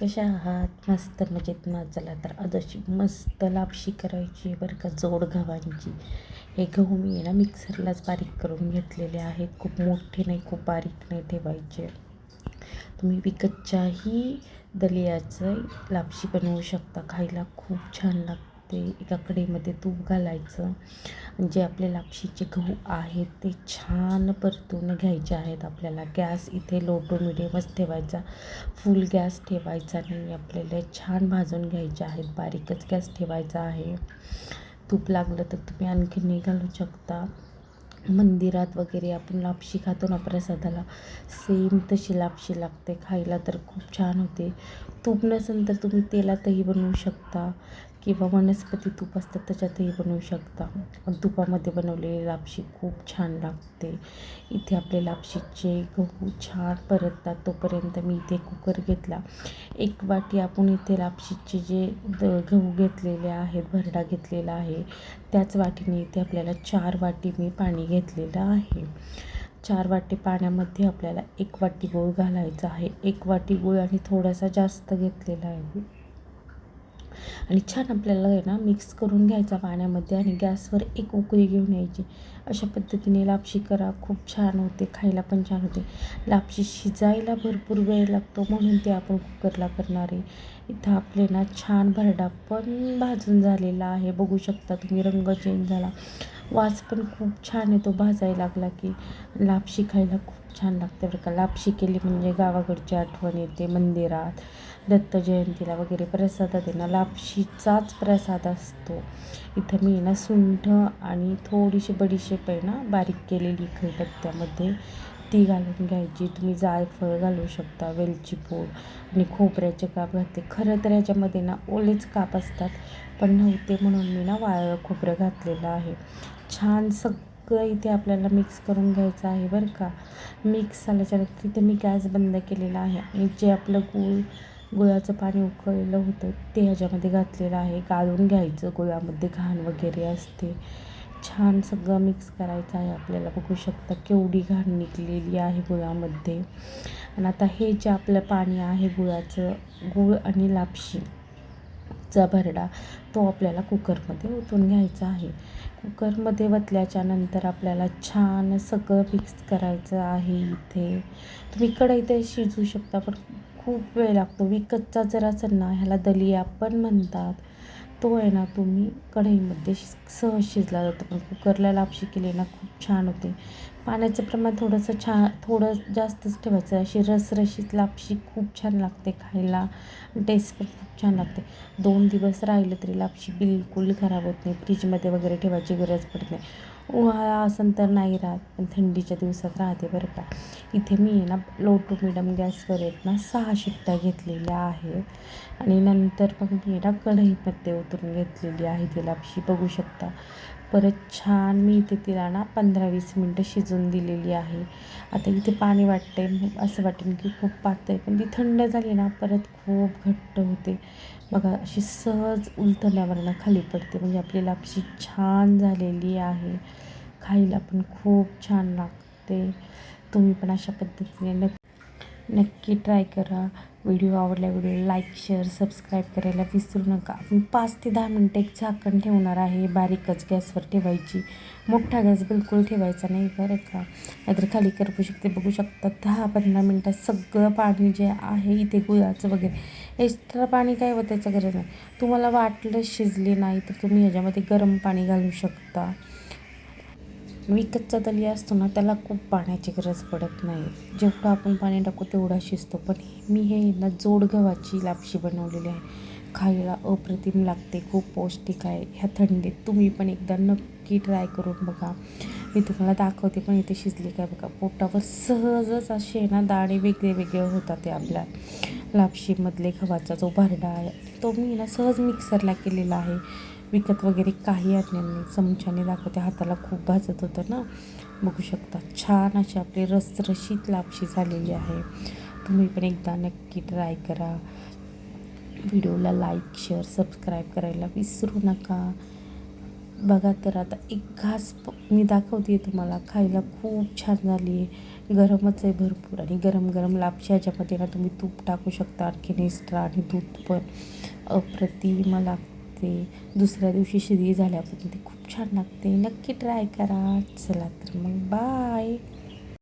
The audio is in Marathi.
कशा आहात? मस्त मजेत ना चला तर अदशी मस्त लापशी करायची आहे बरं का जोड गव्हांची. हे गहू मी ना मिक्सरलाच बारीक करून घेतलेले आहेत. खूप मोठे नाही खूप बारीक नाही ठेवायचे. तुम्ही विकतच्याही दलियाचं लापशी बनवू शकता. खायला खूप छान लागतं. एका कढईमध्ये तूप घालायचं. जे आपले लापशीचे गहू आहेत ते छान परतून घ्यायचे आहेत आपल्याला. गॅस इथे लो टू मिडियमच ठेवायचा. फुल गॅस ठेवायचा नाही. आपल्याला छान भाजून घ्यायचे आहेत. बारीकच गॅस ठेवायचा आहे. तूप लागलं तर तुम्ही आणखीनही घालू शकता. मंदिरात वगैरे आपण लापशी खातो ना प्रसादाला सेम तशी लापशी लागते. खायला तर खूप छान होते. तूप नसेल तर तुम्ही तेलातही बनवू शकता. किंवा वनस्पती तूप असतात त्याच्यातही बनवू शकता. तुपामध्ये बनवलेली लापशी खूप छान लागते. इथे आपले लापशीचे गहू छान परततात. तोपर्यंत मी इथे कुकर घेतला. एक वाटी आपण इथे लापशीचे जे द गहू घेतलेले आहेत भरडा घेतलेला आहे त्याच वाटीने इथे आपल्याला चार वाटी मी पाणी घेतलेलं आहे. चार वाटी पाण्यामध्ये आपल्याला एक वाटी गूळ घालायचा आहे. एक वाटी गूळ आणि थोडासा जास्त घेतलेला आहे. आणि छान आपल्याला आहे ना मिक्स करून घ्यायचा पाण्यामध्ये आणि गॅसवर एक उकळी घेऊन यायची. अशा पद्धतीने लापशी करा. खूप छान होते खायला पण छान होते. लापशी शिजायला भरपूर वेळ लागतो म्हणून ते आपण कुकरला करणार आहे. इथं आपले ना छान भरडा पण भाजून झालेला आहे. बघू शकता तुम्ही रंग चेंज झाला. वास पण खूप छान येतो भाजायला लागला की. लापशी खायला खूप छान लागते बरं का. लापशी केली म्हणजे गावाकडची आठवण येते मंदिरात. दत्त जयंतीला वगैरे प्रसादात आहे ना लापशीचाच प्रसाद असतो. इथं मी ना सुंठ आणि थोडीशी बडीशेप आहे ना बारीक केलेली खलबत्त्यामध्ये ती घालून घ्यायची. तुम्ही जायफळ घालू शकता वेलची पूड आणि खोबऱ्याचे काप घातले. खरं तर याच्यामध्ये ना ओलेच काप असतात पण नव्हते म्हणून मी ना वाळ खोबरं घातलेलं आहे. छान सग इथे आपल्याला मिक्स करून घ्यायचं आहे बरं का. मिक्स झाल्याच्यानंतर इथे मी गॅस बंद केलेला आहे आणि जे आपलं गूळ गुळाचं पाणी उकळलेलं होतं ते ह्याच्यामध्ये घातलेलं आहे. गाळून घ्यायचं गुळामध्ये घाण वगैरे असते. छान सगळं मिक्स करायचं आहे आपल्याला. बघू शकता केवढी घाण निघलेली आहे गुळामध्ये. आणि आता हे जे आपलं पाणी आहे गुळाचं गूळ आणि लापशी चा भरडा तो आपल्याला कुकरमध्ये ओतून घ्यायचा आहे. कुकरमध्ये वतल्याच्या नंतर आपल्याला छान सगळं मिक्स करायचं आहे इथे. तुम्ही कढई ते शिजू शकता पण खूप वेळ लागतो. विकतचा जर असेल ना ह्याला दलिया पण म्हणतात. तो आहे ना तुम्ही कढईमध्ये सहज शिजला जातो. पण कुकरला लापशी केली ना खूप छान होते. पाण्याचं प्रमाण थोडंसं छान थोडं जास्तच ठेवायचं. अशी रसरशीत लापशी खूप छान लागते खायला. टेस्ट पण खूप छान लागते. दोन दिवस राहिलं तरी लापशी बिलकुल खराब होत नाही. फ्रीजमध्ये वगैरे ठेवायची गरज पडत नाही. उन्हाळा असन तर नाही राहत पण थंडीच्या दिवसात राहते बरं का. इथे मी आहे ना लो टू मिडम गॅसवर आहेत ना सहा शिट्ट्या घेतलेल्या आहेत. आणि नंतर मग मी ना कढईमध्ये उतरून घेतलेली आहे ती लापशी. बघू शकता. परत छान मी इथे तिला ना पंधरा वीस मिनटं शिजवून दिलेली आहे. आता इथे पाणी वाटते असं वाटेल की खूप पातळ पण ती थंड झाली ना परत खूप घट्ट होते. बघा अशी सहज उलथल्यावर ना खाली पडते. म्हणजे आपली लापशी छान झालेली आहे. खायला पण खूप छान लागते. तुम्ही पण अशा पद्धतीने नक्की ट्राय करा. व्हिडिओ आवडला व्हिडिओ लाईक शेअर सबस्क्राईब करायला विसरू नका. आपण पाच ते दहा मिनटं एक झाकण ठेवणार आहे. बारीकच गॅसवर ठेवायची. मोठा गॅस बिलकुल ठेवायचा नाही बरं का? नाहीतर खाली करपू शकते. बघू शकता दहा पंधरा मिनटात सगळं पाणी जे आहे इथे गुळाचं वगैरे. एक्स्ट्रा पाणी काय त्याचं गरज नाही. तुम्हाला वाटलं शिजले नाही तर तुम्ही ह्याच्यामध्ये गरम पाणी घालू शकता. विकतचा दलिया असतो ना त्याला खूप पाण्याची गरज पडत नाही. जेवढं आपण पाणी टाकू तेवढा शिजतो. पण मी हे ना जोड गव्हाची लापशी बनवलेली आहे. खायला अप्रतिम लागते खूप पौष्टिक आहे. ह्या थंडीत तुम्ही पण एकदा नक्की ट्राय करून बघा. मी तुम्हाला दाखवते पण इथे शिजली काय बघा. पोटावर सहजच असे ना दाणे वेगळे वेगळे होतात ते आपल्या लापशीमधले गव्हाचा जो भरडा आहे तो मी ना सहज मिक्सरला केलेला आहे. विकत वगैरे काही आणलेलं नाही चमच्याने दाखवते. हाताला खूप भाजत होतं ना. बघू शकता. छान अशी आपली रसरशीत लापशी झालेली आहे. तुम्ही पण एकदा नक्की ट्राय करा. व्हिडिओला लाईक शेअर सबस्क्राईब करायला विसरू नका. बघा तर आता एक घास मी दाखवते तुम्हाला. खायला खूप छान झाली आहे. गरमच आहे भरपूर आणि गरम गरम लापशी ह्याच्यामध्ये ना तुम्ही तूप टाकू शकता. आणखीन एक्स्ट्रा आणि दूध पण. अप्रतिम मला लागते. दुसऱ्या दिवशी शिरी झाल्यापासून ती खूप छान लागते. नक्की ट्राय करा. चला तर मग बाय